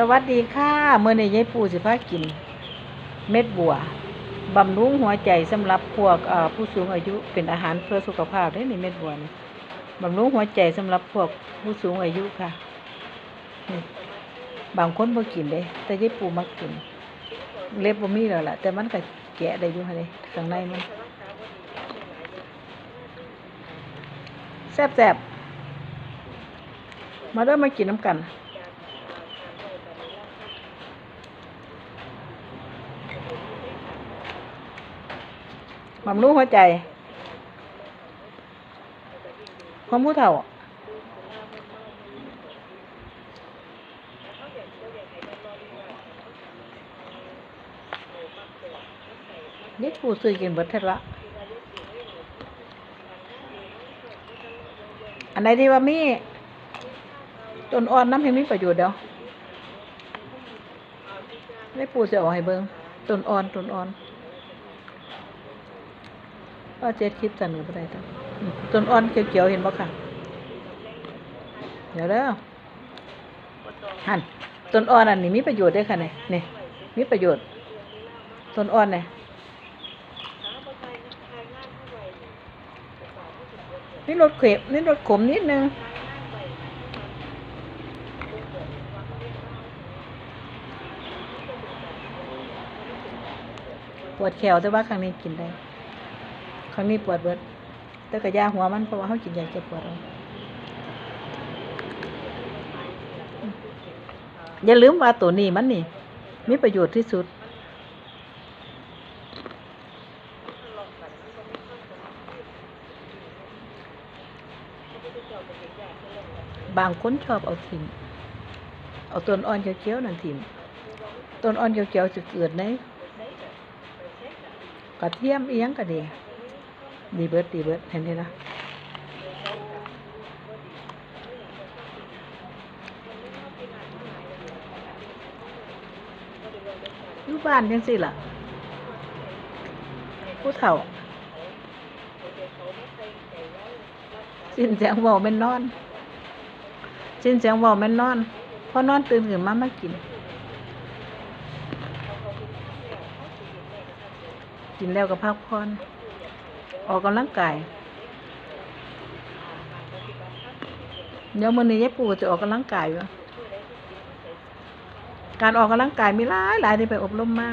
สวัสดีค่ะเมื่อนี้ยายปูสิพากิน เม็ดบัวบำรุงหัวใจสำหรับพวกผู้สูงอายุเป็นอาหารเพื่อสุขภาพได้ในเม็ดบัวนี่บำรุงหัวใจสำหรับพวกผู้สูงอายุค่ะ บางคนบ่กินเด้แต่ยายปูมักกิน เล็บบ่มีแล้วล่ะ แต่มันก็แกะได้อยู่ค่ะเด้ข้างในมันแซ่บๆมาเด้อมากินน้ำกัน บำรุงหัวใจของผู้เฒ่านี่ผู้ซื้อกินเบิดเทละอันไหนที่ว่ามีต้นอ่อนน้ำให้มีประโยชน์เดี๋ยวนี่ปูจะเอาให้เบิงต้นอ่อนต้นอ่อน ก็เจ็ดคลิปจันหนูไปได้ตั้งต้นอ่อนเขียวๆเห็นบ่ค่ะ เดี๋ยวเด้อหันต้นอ่อนอันนี้มีประโยชน์ด้วยค่ะเนี่ยนี่มีประโยชน์ต้นอ่อนเนี่ยนี่รสเข็มนี่รสขมนิดนึงปวดแขวแต่ว่าครั้งนี้กินได้ ครั้งนี้ปวดเบิด แต่ก็ยาหัวมันเพราะว่าเขากินยาแก้ปวดเอาอย่าลืมว่าตัวนี้มันนี่ มีประโยชน์ที่สุด บางคนชอบเอาทิมเอาต้นอ่อนเขียวๆนั่นทิมต้นอ่อนเขียวๆจะเกิดในกระเทียมเอียงก็ดี ดีเบิร์ดดีเบิร์ดเห็นไหมนะอยู่บ้านยังสิล่ะ ผู้เฒ่า สิ้นเสียงว้าแม่นนอน สิ้นเสียงว้าแม่นนอนพอนอนตื่นขึ้นมามากิน กินแล้วก็พักผ่อน ออกกำลังกาย เดี๋ยวมื้อนี้ยายปู่จะออกกำลังกายอยู่การออกกำลังกายมีหลายหลายที่ไปอบรมมา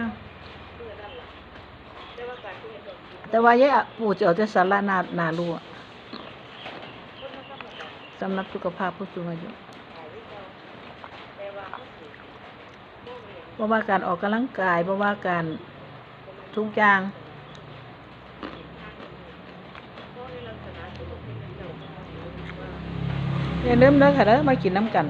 แต่ว่ายายปู่จะเอาแต่สาระนานารู้อะสำหรับสุขภาพผู้สูงอายุเพราะว่าการออกกำลังกายเพราะว่าการทุกอย่าง อย่าลืมเด้อค่ะเด้อมากินน้ำกัน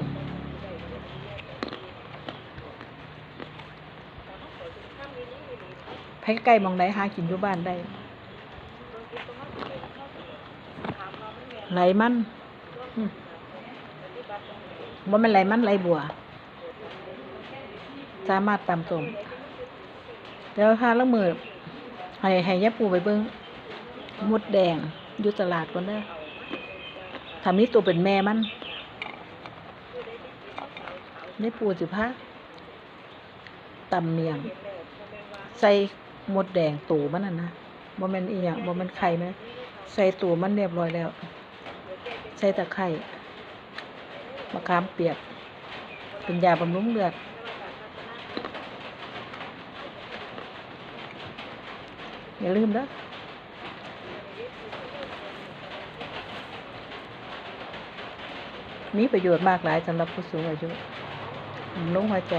ไผไก่มองได้หากินอยู่บ้านได้ ไหลมันอืมบ่แมันไหลมันไหลบัว สามารถตำส้มเดี๋ยวหาละมือให้ให้ยาปูไปเบิ่งมดแดงอยู่ตลาดก่อนเด้อ ถ้ามีตัวเป็นแม่มันยายปูสิพาตำเมียง ใส่หมดแดงตูมันน่ะนะบ่ม่นอีหยังบ่ม่นไข่นะใส่ตูมันเรียบร้อยแล้ว ใส่ตะไคร้มะขามเปียก เป็นยาบำรุงเลือดอย่าลืมนะ มีประโยชน์มากหลายสำหรับผู้สูงอายุลุงหัวใจ